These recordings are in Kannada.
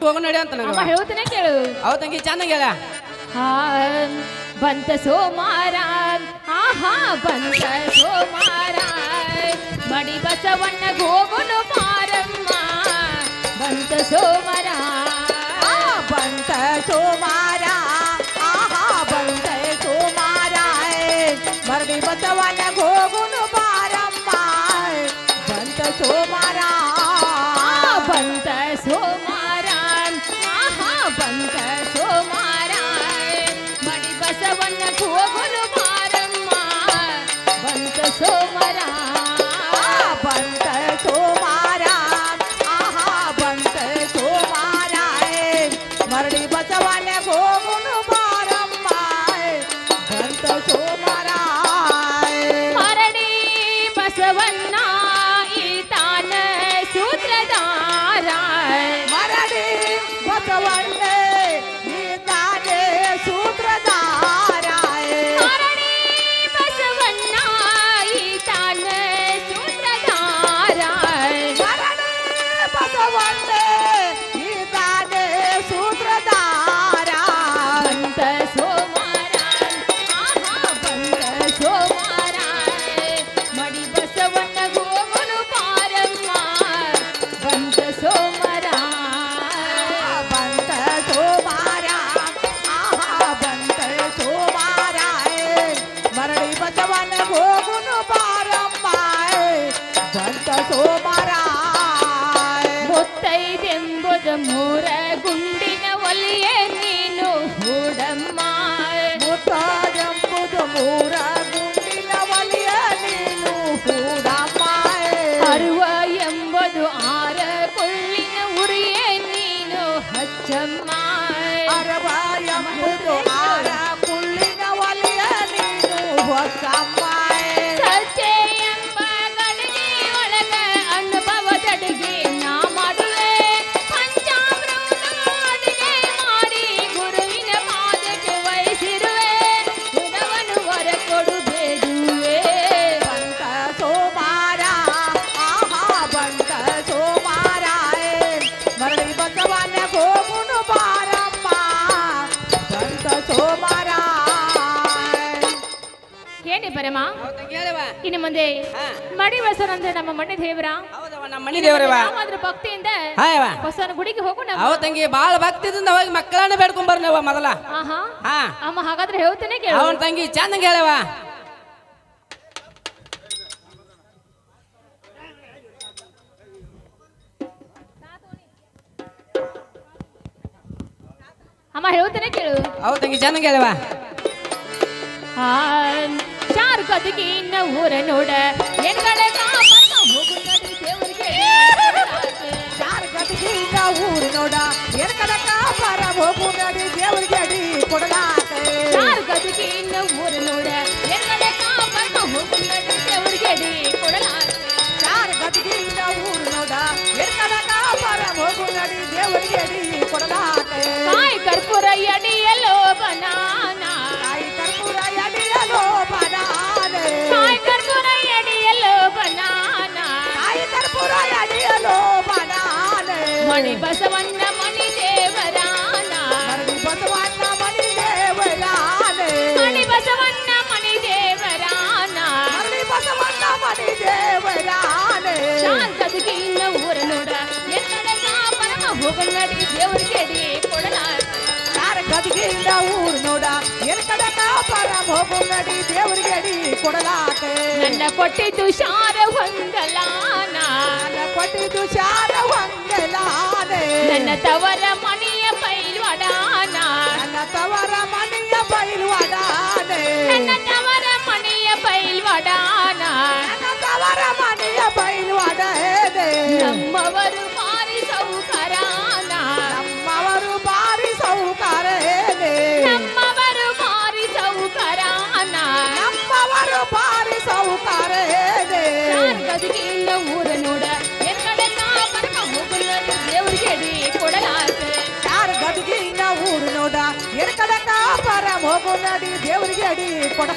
ಹೋಗೋ ನಡಿ ಅಂತ ಅಮ್ಮ ನನಗೆ ಹೇಳ್ತಾನೆ ಕೇಳು. ಅವ ತಂಗಿ ಚೆನ್ನಾಗಿ ಹೇಳ ಹಾ ಬಂತ ಸೋಮಾರ ಆಹಾ ಬಂತ ಸೋಮಾರ ಮಡಿ ಬಸವಣ್ಣ ಗೋಗುನು ಮಾರಮ್ಮ. ಬಂತ ಸೋಮರ ಬಂತ ಹೇಳವ ಇನ್ನು ಮುಂದೆ ಮಡಿ ಬಸವನ ಅಂದ್ರೆ ನಮ್ಮ ಮನೆ ದೇವರ. ನಮ್ಮ ಮನಿ ದೇವ್ರವ ನಾವಾದ್ರೂ ಭಕ್ತಿಯಿಂದ ಬಸವನ ಗುಡಿಗೆ ಹೋಗು ಅವ ತಂಗಿ ಬಾಳ ಭಕ್ತಿದಿಂದ ಹೋಗಿ ಮಕ್ಕಳನ್ನ ಬೇಡ್ಕೊಂಡ್ ಬರ್ನವ ಮೊದಲ. ಅಮ್ಮ ಹಾಗಾದ್ರೆ ಹೇಳ್ತೇನೆ ಕೇಳ. ಅವನ ತಂಗಿ ಚಂದಂಗ ಹೇಳವ ಅಮ್ಮ ಹೇಳ್ತೇನೆ ಕೇಳು. ಅವ ತಂಗಿ ಚಂದಂಗ ಹೇಳವ ಆ, ಚಾರು ಕದಗಿನ ಊರ ನೋಡ ಎನ್ಗಳ ಕಾಪರ್ನ ಹೋಗು ನಡಿ ದೇವ್ರಿಗೆ ಯಾರ ಗದಿಗಿಂದ ಊರು ನೋಡ ಏನ್ ಕಡಕ ಬರ ಹೋಗು ನಡಿ ದೇವ್ರಿಗೆ ಅಡಿ ಕೊಡಲಾಕ ಚಾರು ಕದಗಿನ ಊರ ನೋಡ ಎನ್ಗಳ ಕಾಪರ್ನ ಹೋಗು ನಡಿ ದೇವ್ರಿಗೆ ಅಡಿ ಕೊಡಲಾಗ ಯಾರ ಗದಿಗಿಂದ ಊರು ನೋಡ ಏನ್ ಕಡಕ ಬರ ಹೋಗು ನಡಿ ದೇವ್ರಿಗೆ ಅಡಿ ಕೊಡಲಾಕ ಕಾಯಿ ಕರ್ಪೂರ ಎಡಿಯಲೋ ಬನಾನ ತಾಯಿ ಮಣಿ ಬಸವಣ್ಣ ಮಣಿ ದೇವರಾನ. ಮರಡಿ ಬಸವಣ್ಣ ಮಣಿ ದೇವರಾನ. ಮಣಿ ಬಸವಣ್ಣ ಮಣಿ ದೇವರಾನ. ಮರಡಿ ಬಸವಣ್ಣ ಮಣಿ ದೇವರಾನೆ. ಇನ್ನ ಊರ ನೋಡ. ಎನ್ನಡಗ ಪರಮ ಹೋಗನ್ನಡಿ ದೇವರಿಗೆ ಅಡಿ ಕೊಡಲಾಗ ಯಾರ ಗದಿಗಿಂದ ಊರು ನೋಡ. ಎನ್ ಪರಮ ಹೋಗನ್ನಡಿ ಹೋಗು ನಡಿ ದೇವ್ರಿಗೆ ಅಡಿ ಕೊಡಲಾಕ ನನ್ನ ಕೊಟ್ಟಿದ್ದು ಶಾರ ಹೊಂದಲಾನ ನನ್ನ ಕೊಟ್ಟಿದ್ದು ಶಾರ ವಂದಲಾನೆ ನನ್ನ ತವರ ಮನೆಯ ಪೈಲ್ವಡಾನ ನನ್ನ ತವರ ಮನೆಯ ಬೈಲ್ವಾಡಾನೆ ನನ್ನ ತವರ ಮನೆಯ ಪೈಲ್ವಡಾನ ನನ್ನ ತವರ ಮನೆಯ ಬೈಲ್ವಾಡೇನೆ ನಮ್ಮವರು ಮಾರಿ ಸೌಕರಾನ ನಮ್ಮವರು ಬಾರಿ ಸೌಕಾರೇನೆ ನಮ್ಮವರು ಮಾರಿ ಸೌಕರಾನ ನಮ್ಮವರು ಬಾರಿ ಸೌಕಾರೇನೆ ಗದಗಿನ ಊರ ಹೋಗು ಅಡಿ ದೇವರಿಗೆ ಅಡಿ ಕೊಡ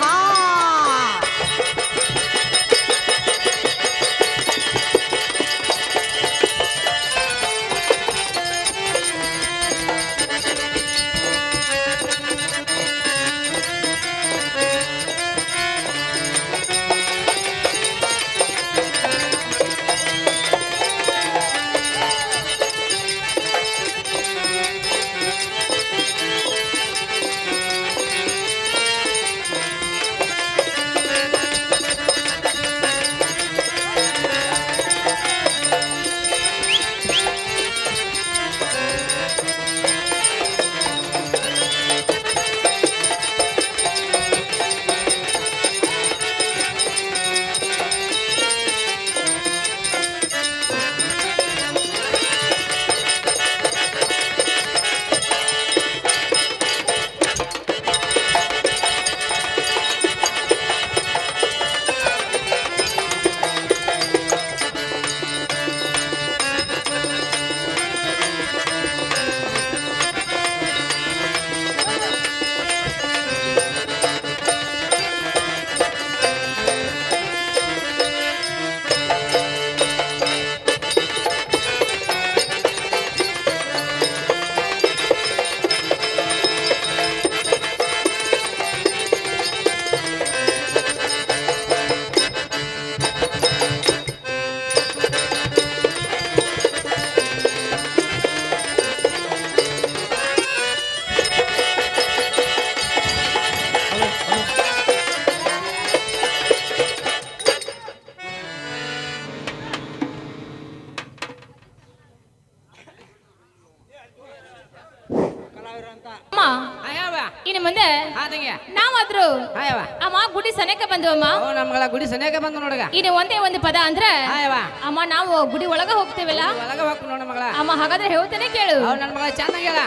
ಗುಡಿ ಸನೇಕ ಬಂದು ನೋಡಗ. ಇನ್ನು ಒಂದೇ ಒಂದು ಪದ ಅಂದ್ರೆ ಹಾ ಯಾವ ಅಮ್ಮ ನಾವು ಗುಡಿ ಒಳಗ ಹೋಗ್ತೇವಲ್ಲ? ಒಳಗ ಹೋಗ್ ನೋಡ ಮಗಳ. ಅಮ್ಮ ಹಾಗಾದ್ರೆ ಹೇಳ್ತೇನೆ ಕೇಳು. ಅವ್ ನನ್ನ ಮಗಳ ಚೆನ್ನಾಗಿ ಹೇಳ.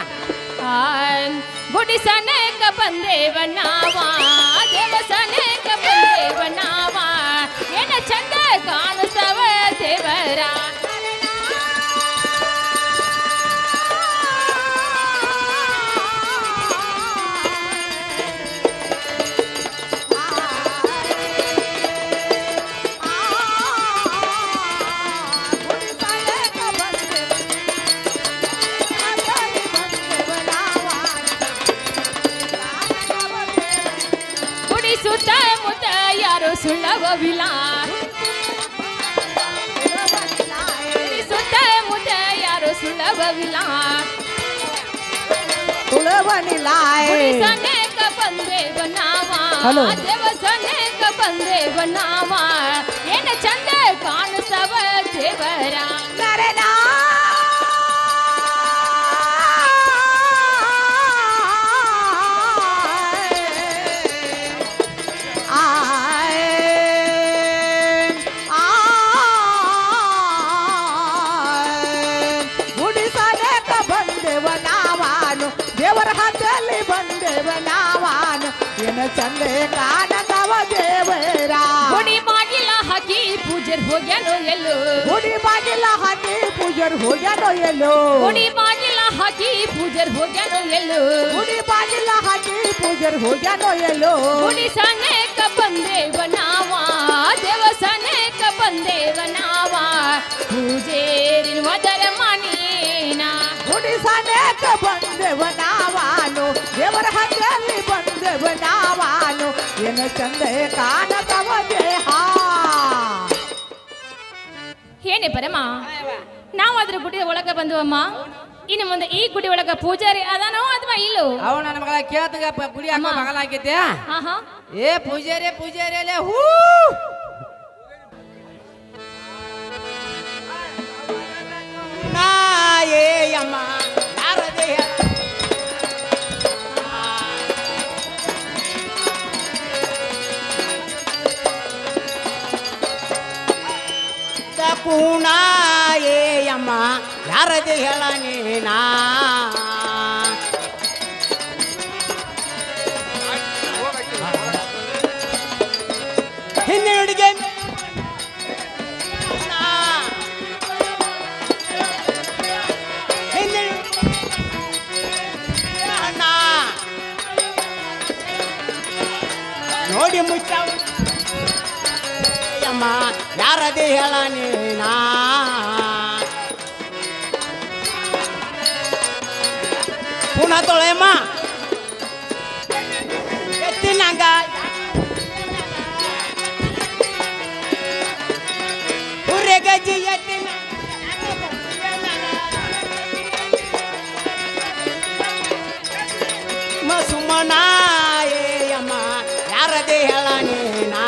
ಆ, ಗುಡಿ ಸನೇಕ ಬಂದೇವ ನಾವ ದೇವ ಸನೇಕ ಬಂದೇವ ನಾವ. ಏನ ಚಂದ ಕಾಣಿಸ್ತವ ದೇವರ? ಸುಳ್ಳವವಿಲ್ಲ ಗುಡಿ ಸುತ್ತ ಮುತ್ತ ಯಾರು ಸುಳ್ಳವವಿಲ್ಲ ಗುಡಿ ಸನೇಕ ಬಂದೇವ ನಾವ Hello. ದೇವ ಸನೇಕ ಬಂದೇವ ನಾವ ಏನ ಚಂದ ಕಾಣಿಸ್ತವ ದೇವರ ಏನ ಚಂದೆ ಕಾಣದವ ದೇವರ. ಗುಡಿ ಬಾಗಿಲ ಹಾಕಿ ಪೂಜರ್ ಹೋಗ್ಯಾನೋ ಎಲ್ಲೋ? ಗುಡಿ ಬಾಗಿಲ ಹಾಕಿ ಪೂಜರ್ ಹೋಗ್ಯಾನೋ ಎಲ್ಲೋ? ಗುಡಿ ಬಾಗಿಲ ಹಾಕಿ ಪೂಜರ್ ಹೋಗ್ಯಾನೋ ಎಲ್ಲೋ? ಗುಡಿ ಬಾಗಿಲ ಹಾಕಿ ಪೂಜರ್ ಹೋಗ್ಯಾನೋ ಎಲ್ಲೋ? ಗುಡಿ ಸನೇಕ ಬಂದೇವ ನಾವ ದೇವ ಸನೇಕ ಬಂದೇವ ನಾವ. ಪೂಜೇರಿನ ಮದರ ಮನೀನಾ ಸನೇಕ ಬಂದೆವ ನಾವಾನು ದೇವರ ಹತ್ತಲ್ಲಿ ಬಂದೆವ ನಾವಾನು ಏನ ಚಂದೆ ಕಾಣದವ ದೇಹ ಏನೇ ಪರಮ ನಾವಾದ್ರೂ ಗುಡಿ ಒಳಗ ಬಂದುವಮ್ಮ. ಇನ್ನು ಮುಂದೆ ಈ ಗುಡಿ ಒಳಗ ಪೂಜಾರಿ ಅದಾನೋ ಅಥವಾ ಇಲ್ಲೋ? ಅವನ ನನ್ನ ಮಗಳ ಕೇಳ್ತಂಗ ಗುಡಿ ಅಮ್ಮ ಹಾ ಹಾ ಏ ಪೂಜಾರಿ ಪೂಜಾರಿ ಅಲ್ಲೇ ಹೂ! ನಾಯೇಯಮ್ಮ ಯಾರದೇ ಕೂಣಾಯೇಯಮ್ಮ ಯಾರದೇ ಹೇಳ ನೀನಾ ಹಿಂದೆ ನೋಡಿ ಮುಚ್ಚ ಅಮ್ಮ ಯಾರದೇ ಹೇಳ ನೀನಾ ಪುನಃ ತೊಳೆಯಮ್ಮ. ಎತ್ತಿನಂಗ. ಹುರ್ರೆ ಗಜ್ಜಿ ಎತ್ತಿನ. ಯಾರದೇ ಹೇಳ ನೀನಾ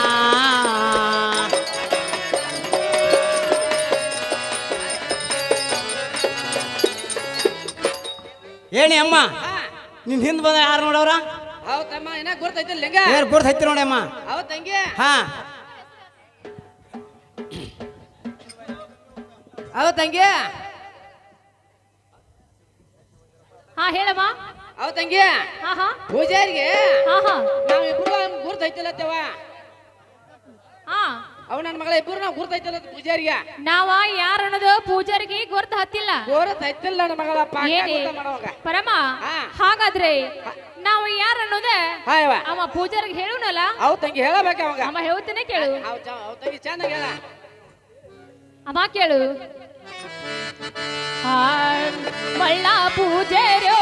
ಏನಿ ಅಮ್ಮ ನಿನ್ ಹಿಂದ್ ಬಂದ ಯಾರು ನೋಡವ್ರ? ಹೌದಮ್ಮ ಏನ ಗುರ್ತೈತಿಲ್ಲ ಲಿಂಗ ಯಾರು ಗುರ್ತ ಹತ್ತಿ ತಂಗಿ ಹಾ. ತಂಗಿ ಹಾ ಹೇಳಮ್ಮ. ಅವ್ ತಂಗಿ? ಹಾ ಹಾ. ಪೂಜಾರಿಗೆ? ಹಾ ಹಾ. ನಾವ್ ಇಬ್ರು ಗುರ್ತೈತಿಲ್ಲ ತವ ಹಾ. ಅವ್ ನನ್ನ ಮಗಳ ಇಬ್ರು ನಾವು ಗುರ್ತೈತಿಲ್ಲ ಪೂಜಾರಿಗೆ? ನಾವ ಯಾರ ಅನ್ನೋದು ಪೂಜಾರಿಗೆ ಗುರ್ತ ಹತ್ತಿಲ್ಲ. ಗುರ್ತೈತಿಲ್ಲ ನನ್ನ ಮಗಳ ಗುರ್ತ ಪರಮ ಹಾಗಾದ್ರೆ ನಾವು ಯಾರ ಅನ್ನೋದೇ ಅವ ಪೂಜಾರಿಗೆ ಹೇಳುನಲ್ಲ? ಅವ್ ತಂಗಿ ಹೇಳಬೇಕ ಅವಾಗ. ಅಮ್ಮ ಹೇಳ್ತೇನೆ ಕೇಳು. ಅವ್ ತಂಗಿ ಚೆನ್ನಾಗಿ ಹೇಳ. ಅಮ್ಮ ಕೇಳು. ಮಳ್ಳ ಪೂಜೆರೋ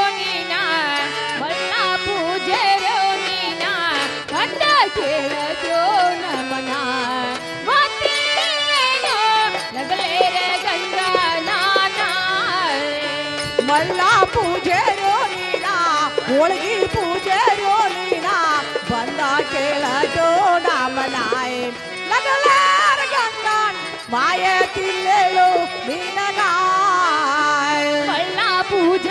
ಮಲ್ಲ ಪೂಜೆರೋ ನೀನ ಹೋಳಿಗೆ ಪೂಜೆರೋ ನೀನ ಬಂದ ಕೇಳಜೋ ನಾಮನಾಯ್ ನಗಲಾರ ಗಂಗನ್ ಮಾಯ ತಿಲ್ಲೆಳು ನೀನನಾಯ್ ಮಳ್ಳ ಪೂಜೆರೋ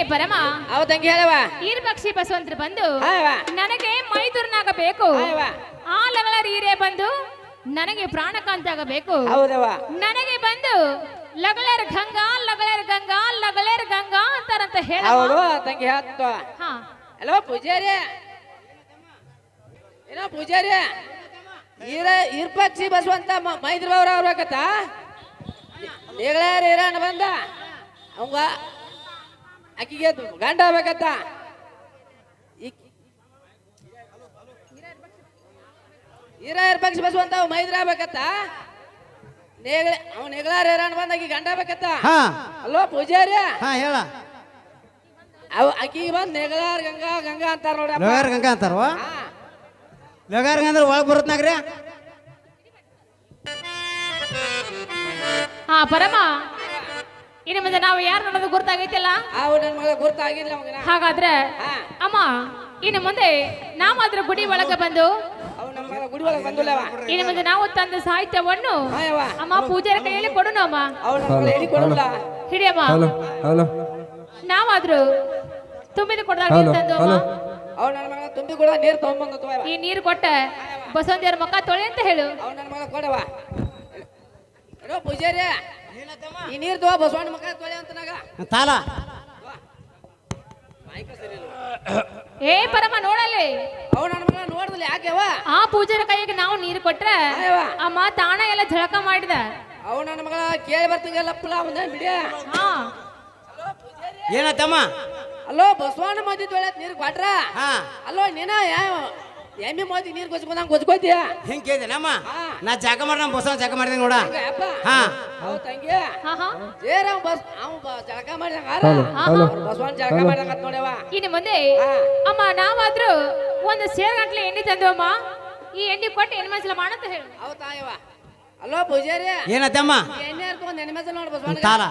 ಏನೇ ಪರಮ. ಅವ ತಂಗಿ ಹೇಳವ ಈರ್ ಪಕ್ಷಿ ಬಸವಂತರು ಬಂದು ನನಗೆ ಮೈದೂರ್ನಾಗ ಬೇಕು ಆ ಲಗಳ ಈರೇ ಬಂದು ನನಗೆ ಪ್ರಾಣಕಾಂತಾಗ ಬೇಕು ನನಗೆ ಬಂದು ಲಗಳೇರ್ ಗಂಗಾ ಲಗಳೇರ್ ಗಂಗಾ ಲಗಳೇರ್ ಗಂಗಾ ಅಂತಾರಂತ ಹೇಳ ತಂಗಿ ಹೇಳ್ತ. ಹಲೋ ಪೂಜಾರಿ ಏನೋ ಪೂಜಾರಿ ಈರ ಇರ್ಪಕ್ಷಿ ಬಸವಂತ ಮೈದ್ರವ್ರ ಅವ್ರ ಬೇಕತ್ತ ಈಗಳಾರ ಇರಾಣ ಬಂದ. ಅವಂಗ ಆಕಿಗೆ ಗಂಡ ಆಗ್ಬೇಕತ್ತ ಈರ ಇರ್ಪಕ್ಷಿ ಬಸವಂತ ಅವ್ ಮೈದ್ರ ಆಗ್ಬೇಕತ್ತ ನೇಗಳ ಅವ್ ನೆಗಳಾರ ಹೇರಾಣ ಬಂದ ಆಕಿ ಗಂಡ ಆಗ್ಬೇಕತ್ತ ಹಾ. ಅಲ್ವಾ ಪೂಜಾರಿ? ಹಾ ಹೇಳ. ಅವ್ ಆಕಿಗೆ ಬಂದ್ ನೆಗಳಾರ ಗಂಗಾ ಗಂಗಾ ಅಂತಾರ ನೋಡ ಲಗಾರ ಗಂಗಾ ಅಂತಾರ ಹಾ. ಗಂಗಾ ಅಂದ್ರೆ ಒಳಗ್ ಬರುತ್ನಾಗ್ರಿ ಹಾ ಪರಮ. ಇನ್ನು ಮುಂದೆ ನಾವು ಯಾರು ಅನ್ನೋದು ಗುರ್ತಾಗೈತಿಲ್ಲ? ಅವು ನನ್ನ ಮಗ ಗುರ್ತಾಗಿಲ್ಲ ಮಗನ ಹಾಗಾದ್ರೆ ಹಾ. ಅಮ್ಮ ಇನ್ನು ಮುಂದೆ ನಾವಾದ್ರೂ ಗುಡಿ ಒಳಗೆ ಬಂದು ಅವು ನಮ್ಮ ಮಗ ಗುಡಿ ಒಳಗೆ ಬಂದಿಲ್ಲವ ಇನ್ನು ಮುಂದೆ ನಾವು ತಂದ ಸಾಹಿತ್ಯವನ್ನು ಹಾಯವ್ವ ಅಮ್ಮ ಪೂಜಾರ ಕೈಯಲ್ಲಿ ಕೊಡೋಣ ಅಮ್ಮ. ಅವು ನನ್ನ ಮಗ ಹೇಳಿ ಕೊಡಲ್ಲ? ಹಿಡಿಯಮ್ಮ. Hello hello. ನಾವಾದ್ರೂ ತುಂಬಿದ ಕೊಡದಾಗ ನೀರು ತಂದು ಅಮ್ಮ? ಅವು ನನ್ನ ಮಗ ತುಂಬಿ ಕೂಡ ನೀರು ತಗೊಂಬಂದು ಈ ನೀರು ಕೊಟ್ಟ ಬಸವಂತಿಯರ ಮಕ್ಕ ತೊಳೆ ಅಂತ ಹೇಳು. ಅವು ನನ್ನ ಮಗ ಕೊಡವ ಏನೋ ಪೂಜಾರಿ ಈ ನೀರು ತಗೋ ಬಸವಣ್ಣ ಮಗ ತೊಳೆ ಅಂತ ನಾಗ. ತಾಲ. ಏ ಪರಮ ನೋಡಲ್ಲಿ. ಅವ ನನ್ನ ಮಗ ನೋಡಿದ್ಲಿ ಯಾಕೆವ ಆ ಪೂಜಾರ ಕೈಗೆ ನಾವು ನೀರು ಕೊಟ್ರೆ ಅಮ್ಮ ತಾಣ ಎಲ್ಲ ಝಳಕ ಮಾಡಿದ. ಅವ ನನ್ನ ಮಗ ಕೇಳಿ ಬರ್ತೀಗಲ್ಲ ಒಂದೇ ಬಿಡಿ ಹಾ. ಏನತ್ತಮ್ಮ ಅಲ್ಲೋ ಬಸವಣ್ಣ ಮದಿ ತೊಳೆ ನೀರು ಕೊಟ್ರ? ಹಾ. ಅಲ್ಲೋ ನೀನ ಯಾವ ಎಮ್ಮಿ ಮೋದಿ ನೀರು ಗೊಚ್ಕೊಂಡಂಗೆ ಗೊಜ್ಕೋತೀಯ? ಹಿಂಗ್ ಹಾ. ನಾ ಜಾಗ ಮಾಡಿ ನಮ್ಮ ಬಸವ ಜಾಗ ಮಾಡಿದೆ ನೋಡ. ಹಾ. ಅವ್ ತಂಗಿ. ಜೇರಾಮ್ ಬಸ್ ಅವ್ ಬ- ಜಳಕ ಮಾಡಿದಂಗ ಬಸವನ್ ಜಾಗ ಮಾಡಿದಂಗ ನೋಡ್ಯವ ಇನ್ನು ಮುಂದೆ. ಅಮ್ಮ ನಾವಾದ್ರೂ ಒಂದು ಸೇರ್ ಗಂಟ್ಲೆ ಎಣ್ಣೆ ತಂದವಮ್ಮ? ಅಮ್ಮ ಈ ಎಣ್ಣೆ ಕೊಟ್ಟು ಹೆಣ್ಣು ಮನಸ್ಸಲ್ಲ ಮಾಡಂತ ಹೇಳು. ಅವ್ ತಾಯವ ಅಲೋ ಪೂಜಾರಿ ಏನತ್ತಮ್ಮ ಎಣ್ಣೆ ಹರ್ಕೊಂಡ್ ಎಣ್ಣೆ ಮೆಸಲ್ ನೋಡ್ ಬಸವನ್ ತಾಲ.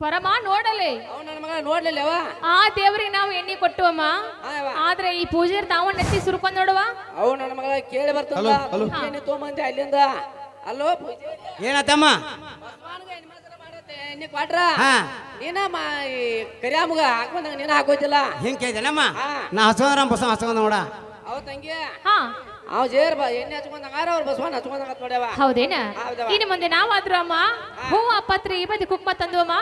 ಪರಮ ನೋಡಲಿ. ಅವ್ ನನ್ನ ಮಗ ನೋಡ್ಲಿಲ್ಲವ ಆ ದೇವರಿಗೆ ನಾವು ಎಣ್ಣೆ ಕೊಟ್ಟುವಮ್ಮ ಆದ್ರೆ ಈ ಪೂಜೆ ತಾವ ನೆತ್ತಿ ಸುರ್ಕೊಂಡ್ ನೋಡುವ. ಅವ್ ನನ್ನ ಮಗ ಕೇಳಿ ಬರ್ತಲ್ಲ ಎಣ್ಣೆ ತೊಗೊಂಬಂದೆ ಅಲ್ಲಿಂದ. ಅಲ್ಲೋ ಪೂಜೆ. ಏನತ್ತಮ್ಮ? ಎಣ್ಣೆ ಕೊಟ್ರ? ಹಾ. ನೀನ ಕರಿಯಾಮಗ ಹಾಕೊಂಡಂಗ ನೀನ ಹಾಕೋದಿಲ್ಲ ಹಿಂಗ್ ಕೇಳಿದೆನಮ್ಮ. ನಾ ಹಚ್ಕೊಂಡ್ರ ಬಸ ಬಸವ ಹಚ್ಕೊಂಡ ನೋಡ. ಅವ್ ತಂಗಿ? ಹಾ. ಅವ ಜೇರ್ ಬಾ ಎಣ್ಣೆ ಹಚ್ಕೊಂಡಂಗಾರ ಅವ್ರ ಬಸವಣ್ಣ ಹಚ್ಕೊಂಡಂಗ ನೋಡ್ಯವ. ಹೌದೇನ? ಹೌದವ್ವ. ಇನ್ನು ಮುಂದೆ ನಾವಾದ್ರೂ ಅಮ್ಮ ಹೂವ ಪತ್ರಿ ಇವತ್ತು ಕುಕ್ಮ ತಂದು ಅಮ್ಮ.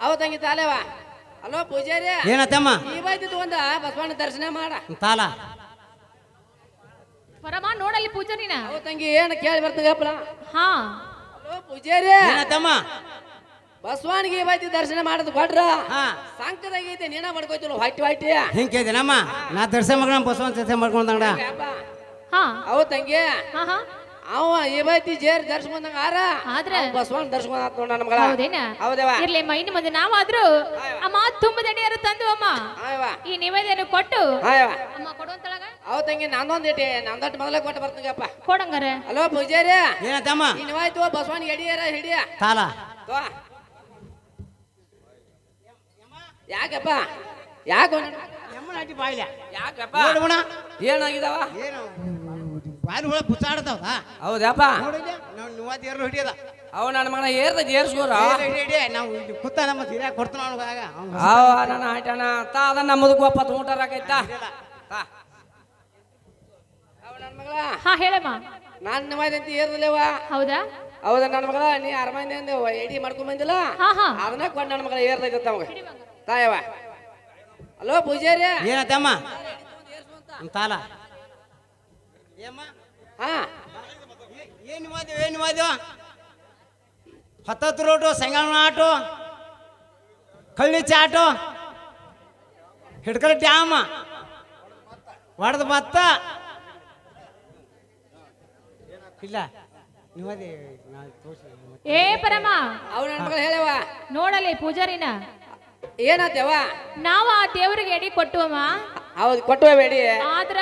ಅವ ತಂಗಿ ತಾಲೇವ? ಅಲ್ಲೋ ಪೂಜಾರಿ? ಏನತ್ತಮ್ಮ? ಈ ಬೈದಿ ತಗೊಂಡ ಬಸವಣ್ಣ ದರ್ಶನ ಮಾಡ. ತಾಲ. ಪರಮ ನೋಡಲ್ಲಿ ಪೂಜಾರಿನ? ಅವ ತಂಗಿ ಏನ್ ಕೇಳಿ ಬರ್ತಂಗಪ್ಪಲ ಹಾ. ಅಲೋ ಪೂಜಾರಿ? ಏನತ್ತಮ್ಮ? ಈ ಬೈದಿ ದರ್ಶನ ಮಾಡೋದು ಕೊಡ್ರ? ಹಾ. ಗೀತೆ ನೀನ ಮಾಡ್ಕೋತಿಲ್ಲ ಹೊಟ್ಟಿ ಹೊಟ್ಟಿ. ಹಿಂಗೆ ಕೇಳ್ತೀನಮ್ಮ ನಾ ದರ್ಶನ ಮಗ ಬಸವನ ಬಸವ ದರ್ಶನ ಮಾಡ್ಕೊಂಡಂಗಡ ಹಾ. ಅವ್ ತಂಗಿ. ಹಾ ಹಾ. ಅವ ಈ ಬೈತಿ ಜೇರ್ ದರ್ಶನ ಆರ ಆದ್ರೆ? ಬಸವಣ್ಣ ದರ್ಶನ ಆತ್ ನೋಡ ನನ್ನ ಮಗಳ. ಹೌದೇನ? ಹೌದವ ಇರ್ಲಿ ಅಮ್ಮ ಇನ್ನು ಮುಂದೆ ನಾವಾದ್ರೂ ಅಮ್ಮ ತುಂಬ ದಣಿಯರು ತಂದು ಅಮ್ಮ. ಹಾಯವ ಈ ನಿವೇದನೆ ಕೊಟ್ಟು ಹಾಯವ ಅಮ್ಮ ಕೊಡುವಂತಳಗ ಅವ ತಂಗಿ ನಂದೊಂದ್ ಇಟ್ಟಿ ನಂದೊಟ್ಟು ಮೊದಲೇ ಕೊಟ್ಟು ಬರ್ತಂಗಪ್ಪ ಕೊಡಂಗಾರ. ಅಲೋ ಪೂಜಾರಿ. ಏನಂತಮ್ಮ ನೀನ್ ನಿವಾಯ್ತು ಬಸವನ್ ಹಿಡಿಯರ ಹಿಡಿಯ. ತಾಲ. ತೋ. ಯಾಕಪ್ಪ? ಯಾಕ ಯಾಕಪ್ಪ? ನೋಡುವಣ ಏನಾಗಿದಾವ? ಏನು? ಬಾರಿ ಒಳಗೆ ಬುಚ್ಚಾಡ್ತಾವ ಹೌದಪ್ಪ ನೋಡಿ ಏರ್ಲು ಹಿಡಿಯದ. ಅವ ನನ್ನ ಮಗನ ಏರ್ದ ಏರ್ಸ್ಕೋರ. ನಾವು ಇಲ್ಲಿ ಕುತ್ತ ನಮ್ಮ ಹಿರಿಯ ಕೊಡ್ತಾನ ಅವನಿಗಾಗ ಅವ್ನು ಅವ ನನ್ನ ಆಯ್ತಣ್ಣ. ತಾ ಅದ ನಮ್ಮದಕ್ಕೆ ಒಪ್ಪತ್ತು ಊಟ ರಾಕೈತಾ ಅವ ನನ್ನ ಮಗಳ? ಹಾ ಹೇಳಮ್ಮ. ನಾನು ನಿವಾಯ್ತಂತ ಏರ್ದಲೇವ ಹೌದಾ? ಹೌದಾ ನನ್ನ ಮಗಳ? ನೀ ಅರಮನೆ ಎಡಿ ಮಾಡ್ಕೊಂಡ್ ಬಂದಿಲ್ಲ? ಹಾ ಹಾ. ಅದನ್ನ ಕೊಂಡ್ ನನ್ನ ಮಗಳ ಏರ್ತೈತೆ ಅವಾಗ. ತಾಯವ ಹಲೋ ಪೂಜಾರಿ ಏನತ್ತಮ್ಮ? ತಾಲ. ಏಮ್ಮ? ಹಾ. ಏನು ಮಾದೇವ ಏನು ಮಾದೇವ ಹತ್ತತ್ತು ರೋಟು ಸಂಗಣ ಆಟೋ ಕಳ್ಳಿ ಚಾಟು ಹಿಡ್ಕಲ್ ಡ್ಯಾಮ್ ಒಡೆದ ಭತ್ತ. ಇಲ್ಲ ನಿಮ್ಮದೇ ನಾ ತೋರ್ಸಿ ಏ ಪರಮ. ಮಗಳ ಹೇಳವ ನೋಡಲಿ ಪೂಜಾರಿನ. ಏನಾತೇವ ನಾವು ಆ ದೇವ್ರಿಗೆ ಎಡಿ ಕೊಟ್ಟುವಮ್ಮ. ಹೌದು ಕೊಟ್ಟುವೆ ಬೇಡಿ. ಆದ್ರ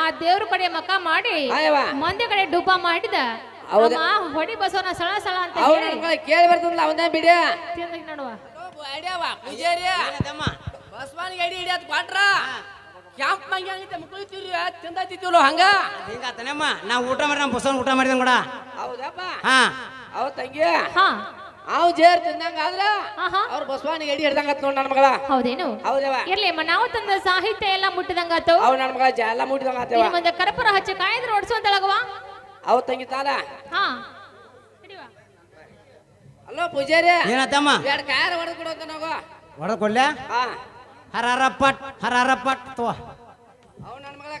ಆ ದೇವ್ರ ಕಡೆ ಮಕ್ಕ ಮಾಡಿ ಆಯವ್ವ. ಮಂದಿ ಕಡೆ ಡುಬ್ಬ ಮಾಡಿದ. ಹೌದು. ಅಮ್ಮ ಹೊಡಿ ಬಸವನ ಸಳ ಸಳ ಅಂತ ಅವ್ ಹೇಳಿ. ನನ್ನ ಕೇಳಿ ಬರ್ತದಲ್ಲ ಅವನ ಬಿಡಿ. ತಿಂದ ನೋಡುವ. ಐಡಿಯಾವ ಪೂಜಾರಿ. ಏನತ್ತಮ್ಮ ಬಸವನಿಗೆ ಎಡಿ ಹಿಡಿಯತ್ ಕೊಟ್ರ. ಕ್ಯಾಂಪ್ ಮಂಗಿ ಹಂಗಿತ್ತೆ ಮುಕ್ಕಳಿತೀರಿ ತಿಂದತ್ತಿದ್ವಲ್ಲ ಹಂಗ? ಹಿಂಗಾತನಮ್ಮ ನಾವು ಊಟ ಮಾಡಿ ನಮ್ಮ ಬಸವನ್ ಊಟ ಮಾಡಿದಂಗ ಕೂಡ ಹೌದಪ್ಪ. ಹಾ. ಅವ್ ತಂಗಿ ಹಾ. ಅವ್ ಜೇರ್ ತಿಂದಂಗ ಆದ್ರ ಅವ್ರ ಬಸವನಿಗೆ ಎಡಿ ಹಿಡ್ದಂಗ ನೋಡ್ ನನ್ನ ಮಗಳ. ಹೌದೇನು? ಹೌದವ. ಇರ್ಲಿ ಅಮ್ಮ ನಾವು ತಂದ ಸಾಹಿತ್ಯ ಎಲ್ಲ ಮುಟ್ಟಿದಂಗಾತು ಅವ್ ನನ್ ಮಗಳ ಜಾಲ ಮುಟ್ಟಿದಂಗ ಆತೇವ. ಮುಂದೆ ಕರ್ಪೂರ ಹಚ್ಚಿ ಕಾಯ್ದ್ರ ಓಡಿಸುವಂತಳಗವ? ಅವ್ ತಂಗಿ ತಾಲ. ಹಾ. ಅಲ್ಲೋ ಪೂಜಾರಿ. ಏನತ್ತಮ್ಮ ಎರಡು ಕಾಯರ್ ಹೊಡೆದು ಕೊಡು ಅಂತ ನಾವು. ಹೊಡೆದು ಕೊಡ್ಲ ಹಾ. ಹರಾರ ಪಟ್ ಹರಾರ ಪಟ್ ತೋ.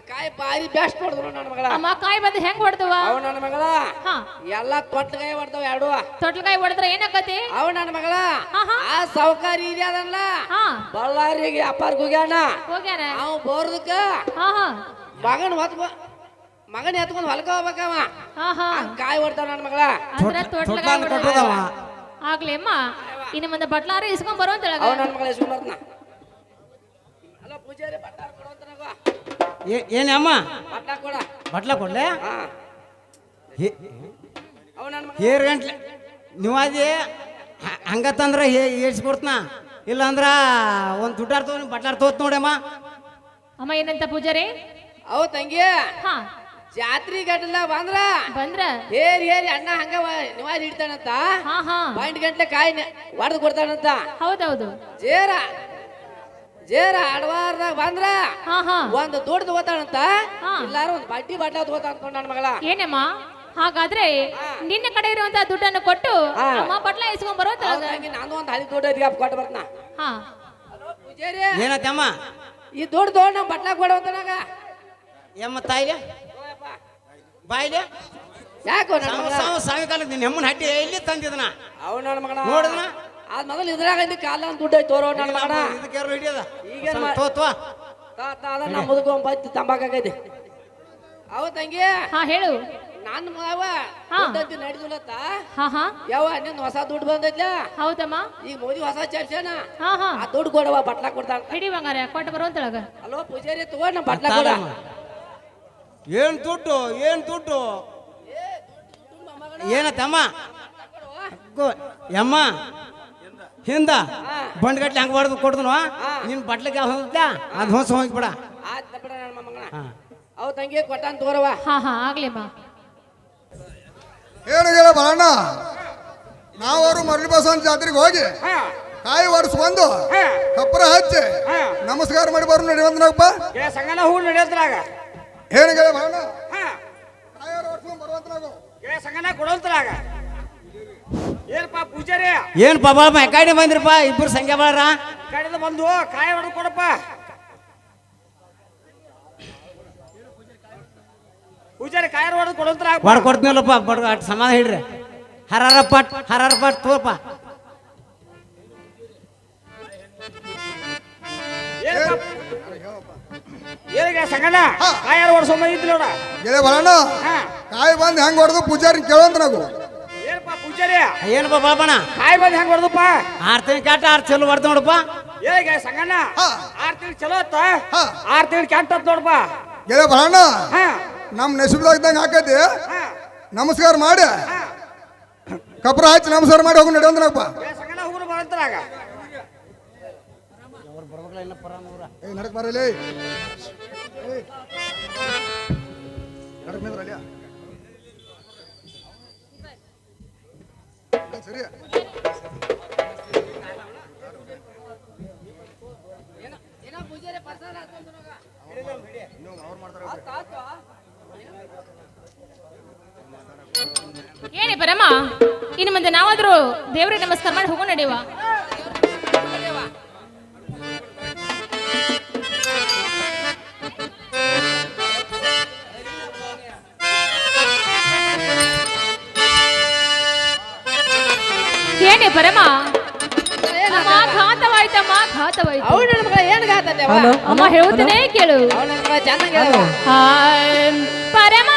ಕಾಯಿ ಬಾರಿ ಬೆಸ್ಟ್ ಹೊಡೆದ್ರು ನನ್ನ ಮಗಳ. ಅಮ್ಮ ಕಾಯಿ ಬಂದು ಹೆಂಗ್ ಹೊಡೆದವ? ಅವ್ ನನ್ನ ಮಗಳ. ಹಾ. ಎಲ್ಲ ತೊಟ್ಲಕಾಯಿ ಹೊಡ್ತಾವ ಎರಡು. ತೊಟ್ಲಕಾಯಿ ಹೊಡೆದ್ರೆ ಏನಾಕತಿ? ಅವ ನನ್ನ ಮಗಳ. ಹಾ, ಹಾ. ಆ ಸಾವುಕಾರಿ ಇದಲ್ಲ ಹಾ. ಬಳ್ಳಾರಿಗೆ ಅಪ್ಪಾರ್ ಹೋಗ್ಯಾನ ಹೋಗ್ಯಾನ ಅವ ಬೋರ್ದಕ್ಕ ಹಾ ಹಾ. ಮಗನ್ ಹೊತ್ಕೊ ಮಗನ ಎತ್ಕೊಂಡ್ ಹೊಲಕ ಹೋಗ್ಬೇಕವ ಹಾ ಹಾ. ಹಂಗ್ ಕಾಯಿ ಹೊಡ್ತಾವ ನನ್ನ ಮಗಳ. ಅಂದ್ರ ತೊಟ್ಲ ತೊಟ್ಲಕಾಯಿ ಕೊಟ್ಟದವ. ಆಗ್ಲಿ ಅಮ್ಮ. ಇನ್ನು ಮುಂದೆ ಬಟ್ಲಾರ ಇಸ್ಕೊಂಡ್ ಬರುವಂತಳಗ ಅವ್ ನನ್ನ ಮಗಳ ಇಸ್ಕೊಂಡ್ ಬರ್ತಾನ. ಅಲ್ಲ ಪೂಜಾರಿ ಬಟ್ಟಾರ ಕೊಡು ಅಂತ ಏನಮ್ಮ ಅಮ್ಮ? ಕೊಡ. ಬಟ್ಲ ಕೊಡ್ಲೆ? ಹಾ. ಅವ್ ನನ್ನ ಮಗ ಏರ್ ಗಂಟ್ಲೆ ನೀವಾದಿ ಹಂಗತ್ತಂದ್ರೆ ಹೇ ಏಳ್ಸ್ಕೊಡ್ತನ ಇಲ್ಲಾಂದ್ರ ಒಂದು ದುಡ್ಡಾರ್ ತೋ ಬಟ್ಲಾರ್ ತೋತ್ ನೋಡಮ್ಮ ಅಮ್ಮ. ಏನಂತ ಪೂಜಾರಿ? ಅವ್ ತಂಗಿ ಹಾ. ಜಾತ್ರಿ ಗಂಟಲ ಬಂದ್ರ? ಬಂದ್ರ. ಹೇರಿ ಹೇರಿ ಅಣ್ಣ ಹಂಗ ನಿವಾಜ್ ಇಡ್ತಾನಂತ ಹಾ ಹಾ. ಪಾಯಿಂಟ್ ಗಂಟ್ಲೆ ಕಾಯಿ ಹೊಡೆದು ಕೊಡ್ತಾನಂತ? ಹೌದೌದು. ಜೇರ. ಜೇರ ಅಡವಾರದಾಗ ಬಂದ್ರ ಹಾ ಹಾ. ಒಂದು ದೊಡ್ಡದು ತಗೋತಾನಂತ ಹಾ. ಇಲ್ಲಾರ ಒಂದು ಬಡ್ಡಿ ಬಟ್ಟ ತಗೋತಾನ ಅಂತ ನನ್ನ ಮಗಳ. ಏನಮ್ಮ? ಹಾಗಾದ್ರೆ ನಿನ್ನ ಕಡೆ ಇರುವಂತ ದುಡ್ಡನ್ನು ಕೊಟ್ಟು ಹಾ. ಅಮ್ಮ ಬಟ್ಲ ಇಸ್ಕೊಂಡ್ ಬರೋ ಹಂಗಾಗಿ ನಾನು ಒಂದು ಹಳಿ ದುಡ್ಡು ಕೊಟ್ಟು ಬರ್ತಾನ? ಹಾ. ಪೂಜಾರಿ. ಏನತ್ತಮ್ಮ? ಈ ದುಡ್ಡು ತಗೊಂಡು ನಮ್ಮ ಬಟ್ಲ ಕೊಡುವಂತ ನಾಗ ಎಮ್ಮ ತಾಯಿಲೆ? ಬಾಯಿಲೆ? ಯಾಕೋ ಸಾವ ಮಗಳ? ಸಾವ ಸಾವಿ ನಿನ್ನ ಹೆಮ್ಮನ ಹಟ್ಟಿ ಎಲ್ಲಿ ತಂದಿದನ? ಅವ್ ನನ್ನ ಮಗಳ. ನೋಡಿದ್ನ? ಅದ್ ಮೊದಲು ಇದ್ರಾಗ ಇಂದ ಕಾಲ ಅಂತ ದುಡ್ಡು ಐತಿ ತೋರೋ ನನ್ನ ಮಾಡ ಇದಕ್ಕೆ ಯಾರು ಹಿಡಿಯದ ಈಗ ತೋ ತೋ ತಾ ತಾ ಅದ ನಮ್ಮ ಮುದುಕೊಂಡ್ ಬತ್ತಿ ತಂಬಾಕೈತಿ ಅವ ತಂಗಿ ಹಾ ಹೇಳು. ನನ್ನ ಮಾವ ಹಾ. ದುಡ್ಡಂತಿ ನಡಿದಿಲ್ಲತ್ತ. ಹಾ ಹಾ. ಯಾವ ನಿನ್ನ ಹೊಸ ದುಡ್ಡು ಬಂದೈತ್ಲ? ಹೌದಮ್ಮ. ಈಗ ಮೋದಿ ಹೊಸ ಚರ್ಚೆನ ಹಾ ಹಾ. ಆ ದುಡ್ಡು ಕೊಡವ ಬಟ್ಲ ಕೊಡ್ತಾನ ಹಿಡಿ ಬಂಗಾರ ಕೊಟ್ಟು ಬರುವಂತಳಗ ಅಲೋ ಪೂಜಾರಿ ತಗೋ ನಮ್ಮ ಬಟ್ಲ ಕೊಡ. ಏನ್ ದುಡ್ಡು ಏನ್ ದುಡ್ಡು? ಏನತ್ತಮ್ಮ? ತಮ್ಮ ಯಮ್ಮ. ಹಿಂದ ಬಂಡ್ಗಟ್ಲೆ ಹಂಗೆ ಹೊಡೆದು ಕೊಡ್ದನು? ನಿನ್ ಬಟ್ಲಿಗೆ ಹೋಗ್ತಾ ಅದು ಹೊಸ ಹೋಗ್ಬಿಡ. ಅವ್ ತಂಗಿ ಕೊಟ್ಟಾನ ತೋರವ ಹಾ ಹಾ ಆಗ್ಲಿಮ್ಮ ಏನು ಹೇಳ ನಾವರು ಮರಳಿ ಬಸವನ ಜಾತ್ರೆಗೆ ಹೋಗಿ ಕಾಯಿ ಒರೆಸ್ಕೊಂಡು ಕಪ್ಪರ ಹಚ್ಚಿ ನಮಸ್ಕಾರ ಮಾಡಿ ಬರು ನಡಿವಂತನಪ್ಪ ಸಂಗನ ಹೂ ನಡೆಯೋದ್ರಾಗ ಏನು ಹೇಳ ಕಾಯಿ ಒರೆಸ್ಕೊಂಡು ಬರುವಂತನಾಗು? ಸಂಗನ ಕೊಡೋದ್ರಾಗ ಏನಪ್ಪ ಪೂಜಾರಿ? ಏನ್ ಪಾಪ ಮೆಕಾಡಿ ಬಂದ್ರಪ್ಪ ಇಬ್ಬರು ಸಂಖ್ಯೆ ಬಾಳ್ರ? ಕಡೆದ ಬಂದು ಕಾಯಿ ಹೊಡೆದು ಕೊಡಪ್ಪ. ಪೂಜಾರಿ ಕಾಯಿ ಹೊಡೆದು ಕೊಡಂತ್ರ ಹೊಡ್ ಕೊಡ್ತೀನಲ್ಲಪ್ಪ ಬಡ ಅಟ್ ಸಮಾಧಾನ ಹೇಳ್ರಿ. ಹರಾರ ಪಟ್ ಹರಾರ ಪಟ್ ತೋಪ ಏನಿಗೆ ಹಾ. ಕಾಯಿ ಹೊಡ್ಸೊಂಬ ಇದ್ದು ನೋಡ. ಗೆಳೆ ಕಾಯಿ ಬಂದು ಹೆಂಗ್ ಹೊಡೆದು ಪೂಜಾರಿ ಕೇಳೋಂತ ಏನಪ್ಪ ಪೂಜಾರಿ ಏನಪ್ಪ ಬಾಬಣ್ಣ? ಕಾಯಿ ಬಂದು ಹೆಂಗ್ ಬರ್ದಪ್ಪ ಆರ್ ತಿಂಗ್ ಕಾಟ ಆರ್ ಚಲೋ ಹೊಡ್ತ ನೋಡಪ್ಪ. ಏನಿಗೆ ಸಂಗಣ್ಣ. ಆರ್ ತಿಂಗಳು ಚಲೋ ಆತ ಹಾ. ಆರ್ ತಿಂಗಳು ಕೆಟ್ಟ ಆತ್ ನೋಡಪ್ಪ. ಏ ಬರಣ್ಣ ಹಾ. ನಮ್ಮ ನಸೀಬ್ದಾಗ ಇದ್ದಂಗೆ ಹಾಕೈತಿ ಹಾ. ನಮಸ್ಕಾರ ಮಾಡಿ. ಕಪ್ರ ಹಚ್ಚಿ ನಮಸ್ಕಾರ ಮಾಡಿ ಹೋಗಿ ನಡಿವಂತನಪ್ಪ ಏ ಸಂಗನ ಹೂರು ಬರಂತರಾಗ ಏ ನಡಕ್ ಬರಲಿ ನಡಕ್ ನಿಂದ್ರಲ್ಲ ಏನೇ ಪರಮ ಇನ್ನು ಮುಂದೆ ನಾವಾದ್ರೂ ದೇವ್ರಿಗೆ ನಮಸ್ಕಾರ ಮಾಡಿ ಹೋಗೋ ನಡೆಯುವ? ಅವ್ ಏನು ಅಮ್ಮ ಹೇಳುತ್ತೇನೆ ಕೇಳು. ಅವ್ ನನ್ನ ಚೆನ್ನಾಗಿ ಹೇಳವ ಹಾಯ್. ಪರಮ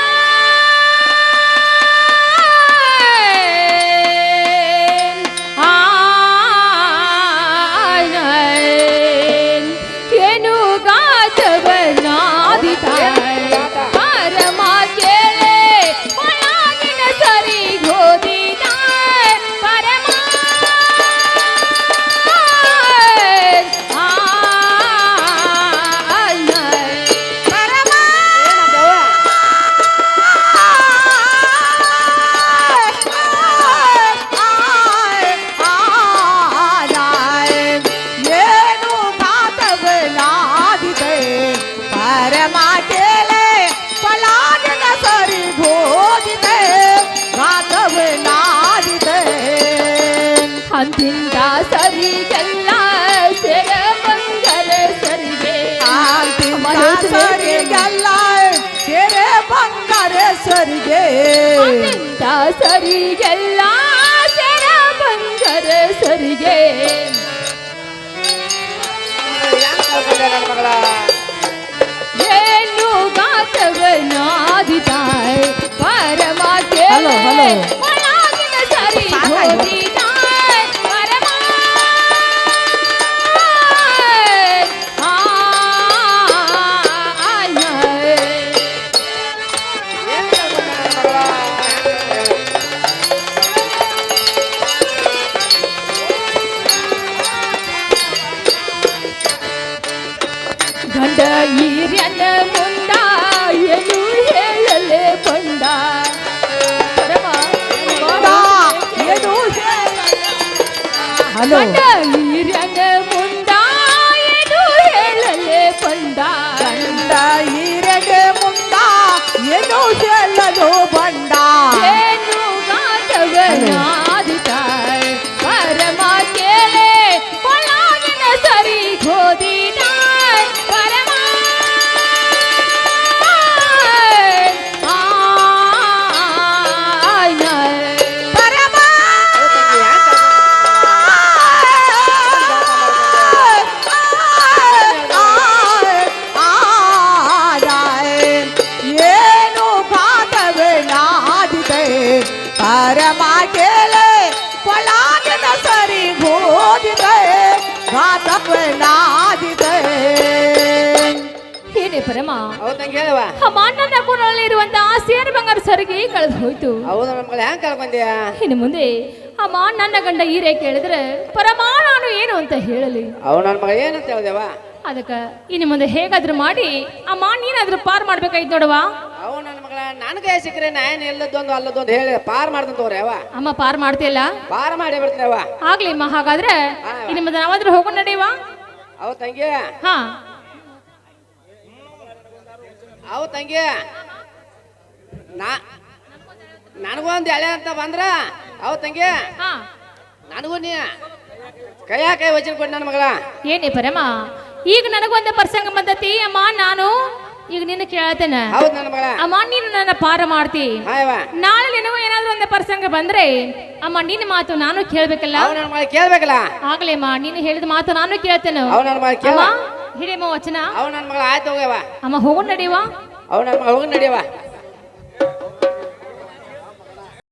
ಸರಿಗೆಲ್ಲ ಸೆರ ಬಂಗರ ಸರಿಗೆ ಹೆಂಗ್ ಕಳ್ಕೊಂಡೆ ನನ್ನ ಮಗಳ ಏನು ಗಾತವನಾದಿತಾಯ್ ಪರಮ ಹಲೋ, ಹಲೋ. ಹೌದಂಗೆ ಹೇಳುವ ಅಮ್ಮ ನನ್ನ ಕೂರಲ್ಲಿ ಇರುವಂತಹ ಸೇರು ಬಂಗಾರ ಸರಿಗೆ ಕಳೆದು ಹೋಯ್ತು. ಹೌದು ಮಗಳ ಹೆಂಗ್ ಕಳ್ಕೊಂಡ್ಯಾ? ಇನ್ನು ಮುಂದೆ ಅಮ್ಮ ನನ್ನ ಗಂಡ ಈರೇ ಕೇಳಿದ್ರೆ ಪರಮಾನಾನು ಏನು ಅಂತ ಹೇಳಲಿ. ಅವ್ ನನ್ನ ಮಗ ಏನಂತ ಹೇಳ್ದೇವ ಅದಕ್ಕ ಇನ್ನು ಮುಂದೆ ಹೇಗಾದ್ರೂ ಮಾಡಿ ಅಮ್ಮ ನೀನಾದ್ರೂ ಪಾರ್ ಮಾಡ್ಬೇಕಾಯ್ತು ನೋಡವಾ ಅವ್ ನನ್ನ ಮಗಳ ನನಗೆ ಸಿಕ್ಕರೆ ನಾನು ಎಲ್ಲದೊಂದು ಅಲ್ಲದೊಂದು ಹೇಳಿ ಪಾರ್ ಮಾಡ್ದಂತ ಅವ ಅಮ್ಮ ಪಾರ್ ಮಾಡ್ತಿಲ್ಲ ಪಾರ್ ಮಾಡಿ ಬಿಡ್ತೇವ ಆಗ್ಲಿ ಅಮ್ಮ ಹಾಗಾದ್ರೆ ಇನ್ನು ಮುಂದೆ ನಾವಾದ್ರೂ ಹೋಗೋಣ ನಡೆಯುವ ಅವ್ ತಂಗಿ ಹಾ. ಅವ್ ತಂಗಿ. ನಾ ನನಗೊಂದು ಎಳೆ ಅಂತ ಬಂದ್ರ? ಅವು ತಂಗಿ. ನನಗೂ ನೀ ಕೈಯ ಕೈ ವಚನ ಕೊಟ್ಟು ನನ್ನ ಮಗಳ. ಏನಿ ಪರಮ? ಈಗ ನನಗೊಂದು ಪ್ರಸಂಗ ಬಂದತಿ. ಅಮ್ಮ ನಾನು ಈಗ ನಿನ್ನ ಕೇಳ್ತೇನ. ಹೌದು ನನ್ನ ಮಗಳ. ಅಮ್ಮ ನೀನು ನನ್ನ ಪಾರ ಮಾಡ್ತಿ. ಇವ ನಾಳೆ ನಿನಗೂ ಏನಾದ್ರೂ ಒಂದು ಪ್ರಸಂಗ ಬಂದ್ರೆ ಅಮ್ಮ ನಿನ್ನ ಮಾತು ನಾನು ಕೇಳ್ಬೇಕಲ್ಲ? ಅವ್ ನನ್ನ ಮಗಳ ಕೇಳ್ಬೇಕಲ್ಲ? ಆಗ್ಲೇ ಅಮ್ಮ ನೀನು ಹೇಳಿದ ಮಾತು ನಾನು ಕೇಳ್ತೇನೆ. ಅವ್ ನನ್ನ ಮಗಳ ಕೇಳ ಅಮ್ಮ ಹಿಡಿಯಮ್ಮ ವಚನ. ಅವ್ ನನ್ನ ಮಗಳ ಆಯ್ತು ಹೋಗ್ಯವ ಅಮ್ಮ ಹೋಗು ನಡೆಯುವ ಅವ್ ನನ್ನ ಮಗಳ ಹೋಗಿ ನಡಿಯವ